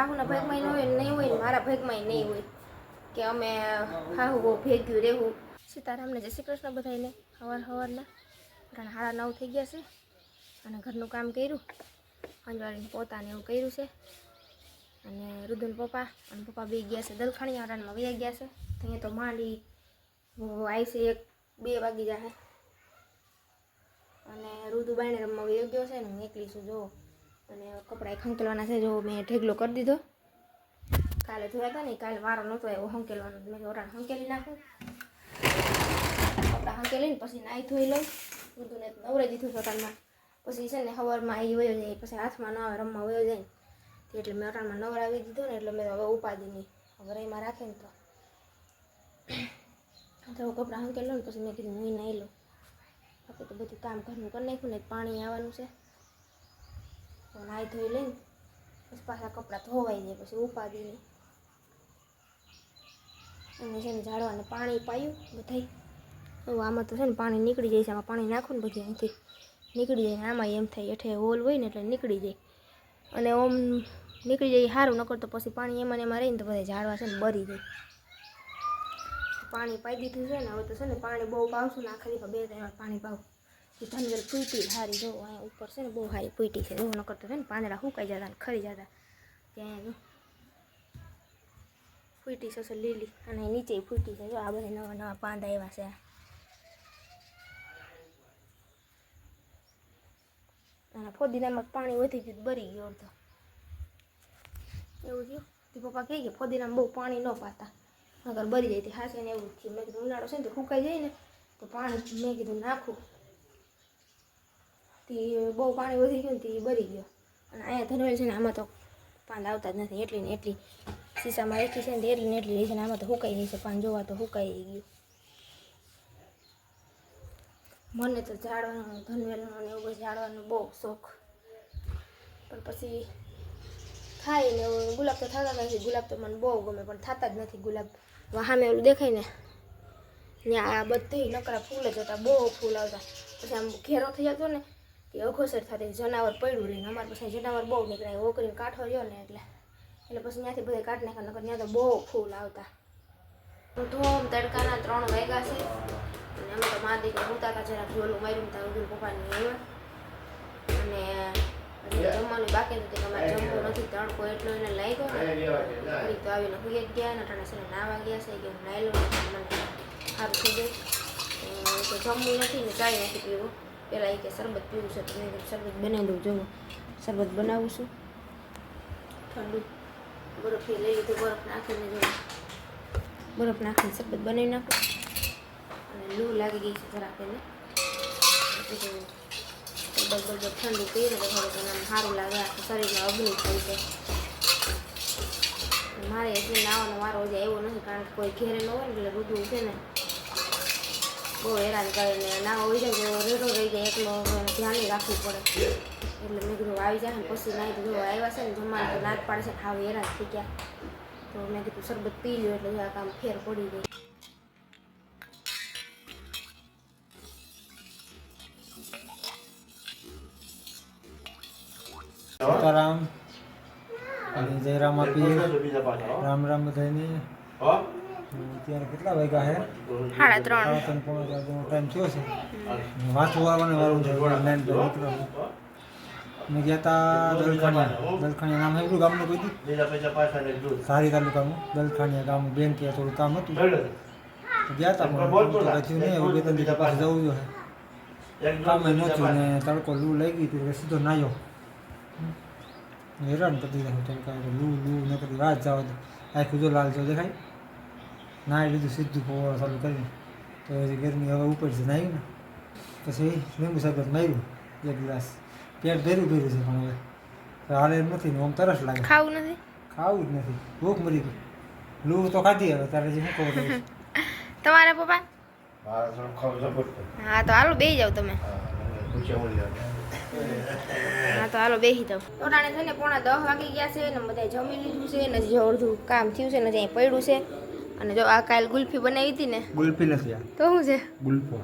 હાહુના ભાગમાં હોય નહીં હોય મારા ભાગમાં નહીં હોય. કે અમે હાહુ બહુ ભેગ્યું રહેવું. સીતારામને જય શ્રી કૃષ્ણ બધાને સવાર સવારના કારણ સાડા નવ થઈ ગયા છે. અને ઘરનું કામ કર્યું. અંજવાળીને પોતાને એવું કર્યું છે. અને રુદન પપ્પા અને પપ્પા બે ગયા છે દલખાણી આરાનમાં વયા ગયા છે. અહીંયા તો માંડી આવી છે એક. બે વાગી જાય અને રુદુ બાઈને રમવા વયો ગયો છે ને હું એકલી છું, જો. અને કપડાં ખંકેલવાના છે, જો મેં ઢેગલો કરી દીધો. કાલે ધોયા હતા ને, કાલે વારો નહોતો એવો હંકેલવાનો મેં ઓરાણ હંકેલી નાખું. કપડાં હંકેલીને પછી નાહી ધોઈ લઉં. રુદુને નવરાઈ દીધું સટાણમાં પછી છે ને સવારમાં આવી વયો જાય, પછી હાથમાં ન આવે રમવા વયો જાય. ને એટલે મેં અટાણમાં નવરાવી દીધો ને, એટલે મેં હવે ઉપાદી નહીં. હવે રહીમાં રાખે ને તો. હું કપડાં હંકેલ ને, પછી મેં કીધું, હું નહીં લઉં. બાકી તો બધું કામ ઘરનું કરી નાખ્યું ને, પાણી આવવાનું છે. નાહી ધોઈ લઈને પછી પાછા કપડાં ધોવાઈ જાય, પછી ઉપાધિ નહીં અને છે ને ઝાડવાને પાણી પાયું બધાય. આમાં તો છે ને પાણી નીકળી જાય છે, આમાં પાણી નાખું ને પછી અહીંથી નીકળી જાય આમાં એમ થાય, એઠે હોલ હોય ને એટલે નીકળી જાય. અને ઓમ નીકળી જાય સારું, નકર તો પછી પાણી એમાં એમાં રહીને તો બધા ઝાડવા છે ને બરી જાય. પાણી પાઈ દીધું છે ને, હવે તો છે ને પાણી બહુ પાવશું ને આખરી બે ત્રણ પાણી પાવું. ધનવેલ ફૂટી સારી જો અહીંયા ઉપર છે ને બહુ સારી ફૂટી છે. એવું ન તો છે ને પાંદડા સુકાઈ જતા ને ખરી જતા. ત્યાં ફૂટી છે લીલી. અને નીચે ફૂટી છે. જો, આ બધા નવા નવા પાંદા એવા છે. અને ફોદીનામાં પાણી વધી ગયું, બરી ગયો અડધો. એવું થયું? તે પપ્પા કહે કે ફોદીનામાં બહુ પાણી ન પાતા. અગર બરી જાય તે હાસે ને એવું થયું. મેં કીધું, ઉનાળો છે ને તો સુકાઈ જાય ને, તો પાણી મેં કીધું નાખું. તે બહુ પાણી વધી ગયું ને તે બરી ગયો. અને અહીંયા ધનવેલ છે ને આમાં તો પાન આવતા જ નથી. એટલી ને એટલી શીશામાં એટલી છે ને એટલી ને એટલી રહી છે ને આમાં તો હુકાઈ રહી છે. પાન જોવા તો હુકાઈ ગયું. મને તો ઝાડવાનો, ધનવેલનો ને એવું બધું ઝાડવાનો બહુ શોખ. પણ પછી થાય ને ગુલાબ તો થતા નથી. ગુલાબ તો મને બહુ ગમે, પણ થતા જ નથી ગુલાબ. વાહામે ઓલું દેખાય ને, ત્યાં આ બધી નકરા ફૂલ જ હતા, બહુ ફૂલ આવતા. પછી આમ ઘેરો થઈ જતો ને તે અઘોસર થતી જનાવર પડ્યું રહીને અમારે પછી જનાવર બહુ નીકળ્યા ઓકરીને કાંઠો રહ્યો ને એટલે એટલે પછી ત્યાંથી બધા કાઢ નાખ્યા નકર ત્યાં તો બહુ ફૂલ આવતા. ધોમ તડકાના ત્રણ વાગ્યા છે. અને અમે તો મા દીકરા હોતા હતા જરાક ઝોલું માર્યું ત્યાં ઉદુર પપ્પાની એમાં. અને જમવાનું બાકી નથી અમારે જમવું નથી તડકો એટલો એને લાગ્યો ને. તો આવીને જ ગયા ને અટાણે છે ને નાવા ગયા છે કે હું નાઈ લઉં મને સારું થઈ ગયું. તો જમવું નથી ને ચાય નથી પીવું. પહેલાં એ કે શરબત પીવું છે તો મેં શરબત બનાવી દઉં જોવું શરબત બનાવું છું. ઠંડુ બરફ લઈ લીધું બરફ નાખીને જો. બરફ નાખીને શરબત બનાવી નાખું. અને લૂ લાગી ગઈ છે જરાક એને. શરબત બરબત ઠંડુ પીએ ને તો થોડુંક એને સારું લાગે આખું શરીરમાં અગ્નિ થઈ છે મારે એટલે નાવાનો વારો હજી આવ્યો નથી કારણ કે કોઈ ઘેરે ન હોય ને એટલે રૂધું છે ને બહુ હેરાન કરે ને ના હોય જાય તો રેડો રહી જાય એટલો ધ્યાન રાખવું પડે. એટલે મેં કીધું આવી જાય ને પછી નાઈ કીધું આવ્યા છે ને જમવાનું તો નાદ પાડે છે હાવ હેરાન થઈ ગયા. તો મેં કીધું શરબત પી લ્યો એટલે આ કામ ફેર પડી ગઈ. રામ અને જયરામ આપી. રામ રામ બધાને અત્યારે કેટલા વાગ્યા છે સાડા ત્રણ. પોણા ત્રણ ટાઈમ થયો છે. વાંચવું આવવાનું વાળું છે લાઈન પર નીકળો મેં ગયા હતા દલખાણિયા દલખાણિયા નામ એવું ગામનું કીધું સારી તાલુકાનું દલખાણિયા ગામ બેંક કે થોડું કામ હતું. ગયા હતા પણ નહીં હવે બે ત્રણ દિવસ પાસે જવું જોઈએ. કામે નહોતું ને તડકો લૂ લઈ ગઈ હતી સીધો નાયો. હેરાન પતી જાય તડકા લૂ લૂ ન કરી વાત જવા દે. આખું જો લાલ જો દેખાય. નાઈ લીધું સીધું પવાળો ચાલુ કરીને. તો હજી ગરમી હવે ઉપર છે નાયું ને. પછી લીંબુ શરબત માર્યું એક ગ્લાસ. પેટ ભર્યું ભર્યું છે પણ હવે. તો હાલે એમ નથી ને આમ તરસ લાગે. ખાવું નથી? ખાવું જ નથી. ભૂખ મરી ગઈ. લૂ તો ખાધી હવે તારે જે શું ખબર તમારા પપ્પા? હા તો હાલો બેસી જાવ તમે. હા તો હાલો બેસી જાઓ. ટોટાણે છે ને પોણા દસ વાગી ગયા છે ને બધા જમી લીધું છે ને જે અડધું કામ થયું છે ને ત્યાં પડ્યું છે. અને જો આ કાલ ગુલ્ફી બનાવી હતી ને ગુલ્ફી નથી આ. તો શું છે? ગુલ્ફો.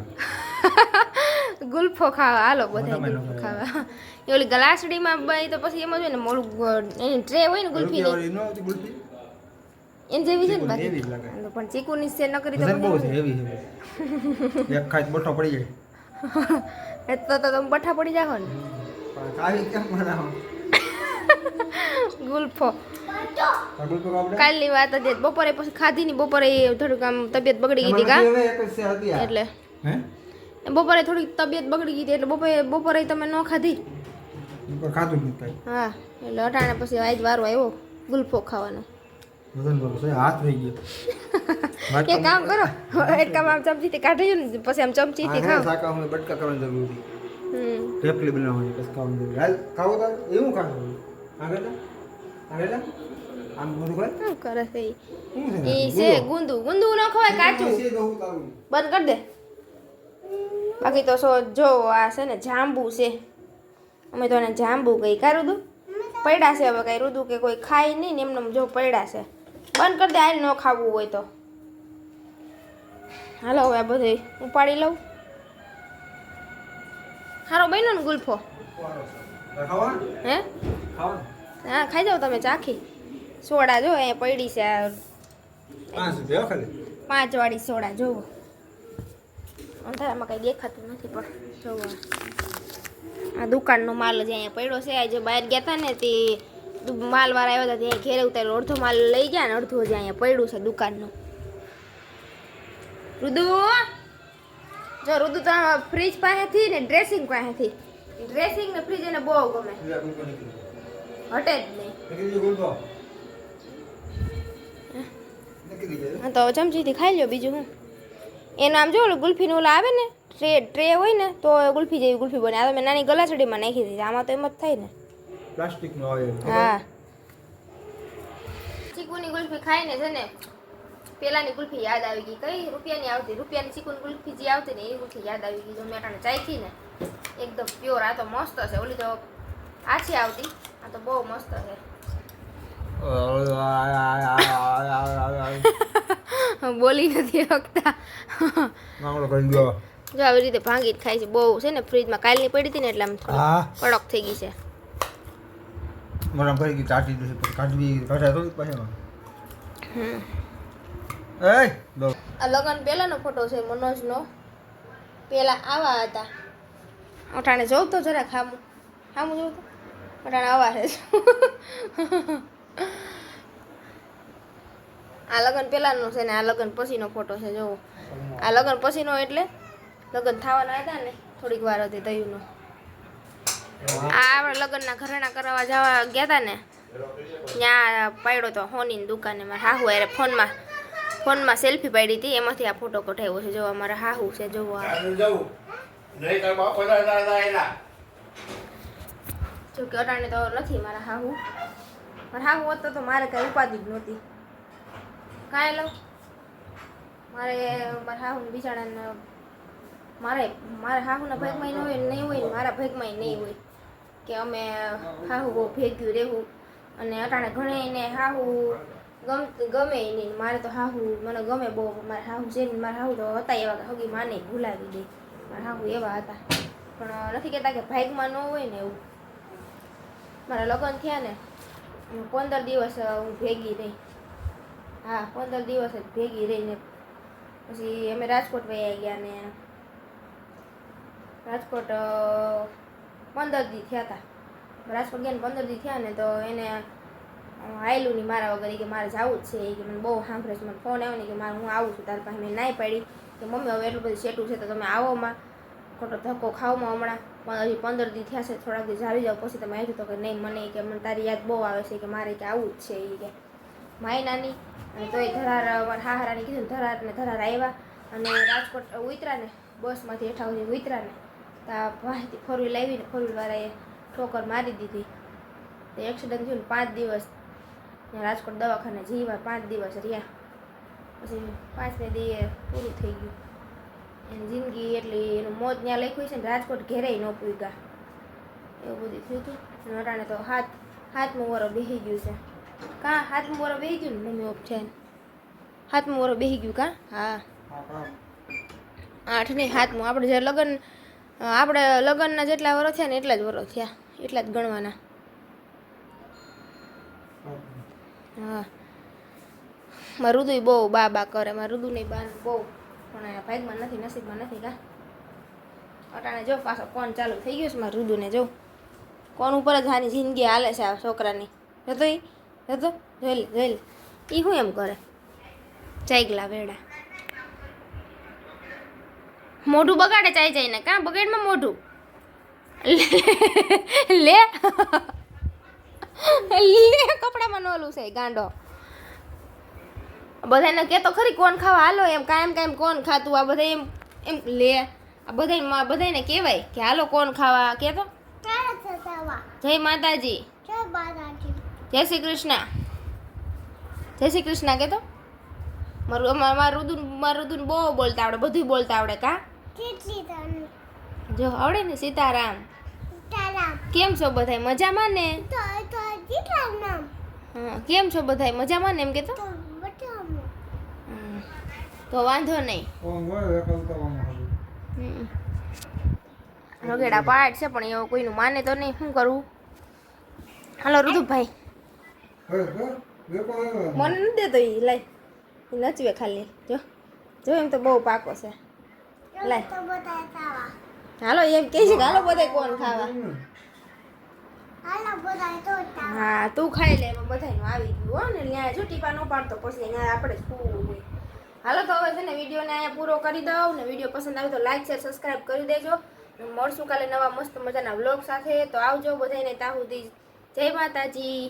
ગુલ્ફો ખાવા. હાલો બધા ગુલ્ફો ખાવા. એ ઓલી ગ્લાસડીમાં બની તો પછી એમ જ હોય ને મોડું એની ટ્રે હોય ને ગુલ્ફીની. એની જેવી છે ને બાકી. પણ ચીકુની છે ન કરી તો બહુ છે હેવી હેવી એક ખાઈ બઠો પડી જાય. એ તો તો તમે બઠા પડી જાઓ ને. પણ કેમ બનાવો? ગુલ્ફો. કાલની વાત હતી. બપોરે પછી ખાધી ની બપોરે થોડુંક આમ તબિયત બગડી ગઈ હતી કા. એટલે. બપોરે થોડીક તબિયત બગડી ગઈ હતી એટલે બપોરે બપોરે તમે ન ખાધી? ખાધું જ હા. એટલે અટાણે પછી આજ વારો આવ્યો ગુલ્ફો ખાવાનો. હાથ રહી ગયો. એક કામ કરો. એક કામ આમ ચમચીથી કાઢી ને પછી આમ ચમચીથી આ શાકા બટકા કરવાની જરૂર હતી. બનાવવાની પછી ખાવાની ખાવો એવું. આમ કરે છે ઈ? છે ગુંદુ ગુંદુ ન ખવાય કાચું બંધ કરી દે બાકી તો સો જો આ છે ને જાંબુ છે અમે તો એને જાંબુ કહી કા રુદુ પડ્યા છે હવે કઈ રુદુ કે કોઈ ખાય નહીં ને એમને જો પડ્યા છે બંધ કરી દે આ ન ખાવું હોય તો હાલો હવે આ બધું ઉપાડી લઉં હારો બન્યો ને ગુલ્ફો હે હા ખાઈ જાઓ તમે ચાખી. સોડા જો અહીંયા પડી છે પાંચ વાળી સોડા જોવો. અંધારામાં કંઈ દેખાતું નથી પણ જોવો. આ દુકાનનો માલ જ અહીંયા પડ્યો છે આજે બહાર ગયા હતા ને તે માલવાળા આવ્યા હતા ત્યાં ઘેરે ઉતારેલો અડધો માલ લઈ ગયા ને અડધો જ અહીંયા પડ્યું છે દુકાનનું. રુદુ! જો રુદુ તો ફ્રીજ પાસેથી ને ડ્રેસિંગ પાસેથી. ડ્રેસિંગ ને ફ્રીજ એને બહુ ગમે. હટે જ નહીં. હા તો ચમચીથી ખાઈ લ્યો બીજું હું. એનું આમ જો ઓલું ગુલ્ફીનું ઓલા આવે ને ટ્રે ટ્રે હોય ને તો ગુલ્ફી જેવી ગુલ્ફી બને. આ તો મેં નાની ગલાસડીમાં નાખી દીધી. આમાં તો એમ જ થાય ને. પ્લાસ્ટિક નો આવે હા. ચીકુની ગુલ્ફી ખાઈને છે ને પેલાની ગુલ્ફી યાદ આવી ગઈ. કઈ રૂપિયાની આવતી? રૂપિયાની ચીકુની ગુલ્ફી જે આવતી ને એ ગુલ્ફી યાદ આવી ગઈ. જો મેં ચાખી ને એકદમ પ્યોર આ તો મસ્ત છે. ઓલી તો આછી આવતી. આ તો બહુ મસ્ત છે. બોલી નથી શકતા. જો આવી રીતે ભાંગી જ ખાય છે. બહુ છે ને ફ્રીજમાં કાલની પડી હતી ને એટલે આમ કડક થઈ ગઈ છે. મોઢામાં કરી ગઈ ચાટી દીધી કાઢવી કાઢ્યા થોડી પાછા એ આ લગન પહેલાનો ફોટો છે મનોજનો. પહેલા આવા હતા. અઠાણે જોઉં તો જરા ખામું. ખામું જોઉં તો. અટાણે આવા છે આ લગ્ન પહેલાનો છે ને આ લગ્ન પછીનો ફોટો છે જોવો આ લગ્ન પછીનો એટલે લગન થવાના હતા ને થોડીક વાર હતી તયુનો આ આપણે લગ્નના ઘરેણા કરવા જવા ગયા હતા ને ત્યાં પાડ્યો તો હોનીની દુકાને મારા હાહુ અરે ફોનમાં ફોનમાં સેલ્ફી પાડી હતી એમાંથી આ ફોટો કઢાવ્યો છે જોવા મારા હાહુ છે જોવો જો કે અટાણે તો નથી મારા હાહુ. મારા હાહુ હોત તો મારે કાંઈ ઉપાધિ જ નહોતી. કાંઈ લઉં? મારે, મારા હાહુ બિચારાને, મારે, મારા હાહુના ભાગમાં ન હોય નહીં હોય ને મારા ભાગમાં નહીં હોય. કે અમે હાહુ બહુ ભેગ્યું રહેવું. અને અટાણે ઘણે એને હાહુ ગમ, ગમે નહીં. મારે તો હાહુ, મને ગમે બહુ. મારા હાહુ છે મારા હાહુ તો હતા એવા હગી માને ભૂલાવી દે. મારા હાહુ એવા હતા. પણ નથી કહેતા કે ભાઈકમાં ન હોય ને એવું. મારા લગ્ન થયા ને પંદર દિવસ હું ભેગી રહી. હા, પંદર દિવસ જ ભેગી રહીને. પછી અમે રાજકોટ વયા ગયા ને, રાજકોટ પંદર દી થયા હતા રાજકોટ ગયા ને પંદર દી થયા ને, તો એને આયેલું નહીં મારા વગર કે મારે જવું જ છે. કે મને બહુ સાંભળે છે. મને ફોન આવ્યો ને કે મારે હું આવું છું, તારી પાસે મેં નાઈ પાડી. કે મમ્મી, હવે એટલું બધું સેટું છે, તો તમે આવો માં. ખોટો ધક્કો ખાવમાં હમણાં. હજી પંદર દી થયા છે, થોડાક દી જાવી જાવ પછી તમે આવ્યું તો કે નહીં, મને કે, મને તારી યાદ બહુ આવે છે કે મારે કે આવું જ છે એ કે. માય નાની અને તોય ધરાર, અમારા હાહરાની કીધું ધરાર ને ધરાર આવ્યા અને રાજકોટ ઉતરા ને બસમાંથી હેઠા સુધી ઉતરા ને ત્યાં ભાઈથી ફોર વ્હીલ આવી ને ઠોકર મારી દીધી. તો એક્સિડન્ટ થયું ને પાંચ દિવસ. રાજકોટ દવાખાને જીવા પાંચ દિવસ રહ્યા. પછી પાંચમે દી પૂરું થઈ ગયું. જિંદગી એટલી એનું મોત ત્યાં લખ્યું છે ને, રાજકોટ ઘેરેય ન પૂગા એવું બધું થયું હતું. અને તો હાથ હાથમું વરો બેસી ગયું છે. કાં હાથમું વરો બેસી ગયું ને? મમ્મી ઓપ છે હાથમું વરો બેસી ગયું કાં? હા. આઠ નહીં હાથમું આપણે જ્યારે લગ્ન, આપણે લગ્નના જેટલા વરો થયા ને એટલા જ વરો થયા. એટલા જ ગણવાના. હા. મારું રુદુય બહુ બા બા કરે. મારું નહીં બા બહુ પણ ભાગમાં નથી, નસીબમાં નથી કા? અટાણે જો પાછો કોણ ચાલુ થઈ ગયું છે મારું રુદુને જો. કોણ ઉપર જ આની જિંદગી હાલે છે આ છોકરાની. જતો એ જતો જોઈ લે જોઈ લે એ શું એમ કરે? ચાઈગલા વેડા. મોઢું બગાડે ચાઈ જઈને કાં? બગાડમાં મોઢું. લે. લે. કપડામાં નોલું છે ગાંડો. બધાને કે તો ખરી કોણ ખાવા હાલો એમ કાયમ કાયમ કોણ ખાતું? આ બધા એમ એમ લે. આ બધા બધાને કહેવાય કે હાલો કોણ ખાવા? કે તો? જય માતાજી. જય શ્રી કૃષ્ણ. જય શ્રી કૃષ્ણ કહેતો મારું મારું રુદુન મારું રુદુન બહુ બોલતા આવડે બધું બોલતા આવડે કા? જો આવડે ને સીતારામ. કેમ છો બધાય? મજામાં ને? કેમ છો બધાય? મજામાં ને એમ કેતો. તો વાંધો નહીં. રગેડા પાડ છે પણ એવું કોઈનું માને તો નહીં. શું કરવું હાલો ઋતુભાઈ. મન નથી દેતો એ લાય. ઈ નચવે ખાલી. જો. જો એમ તો બહુ પાકો છે. લાય. હાલો એમ કે છે હાલો બધા કોણ ખાવા? હા તું ખાઈ લે એમાં બધાનું આવી ગયું હો. ને ત્યાં જો ટીપા ન પાડતો પછી ત્યાં આપણે હોય? હાલો, તો હવે છે ને વિડીયોને અહીંયા પૂરો કરી દઉં ને વીડિયો પસંદ આવે તો લાઈક શેર સબસ્ક્રાઈબ કરી દેજો. મળશું કાલે નવા મસ્ત મજાના વ્લોગ સાથે. તો આવજો બધાને તાહુદી જય માતાજી.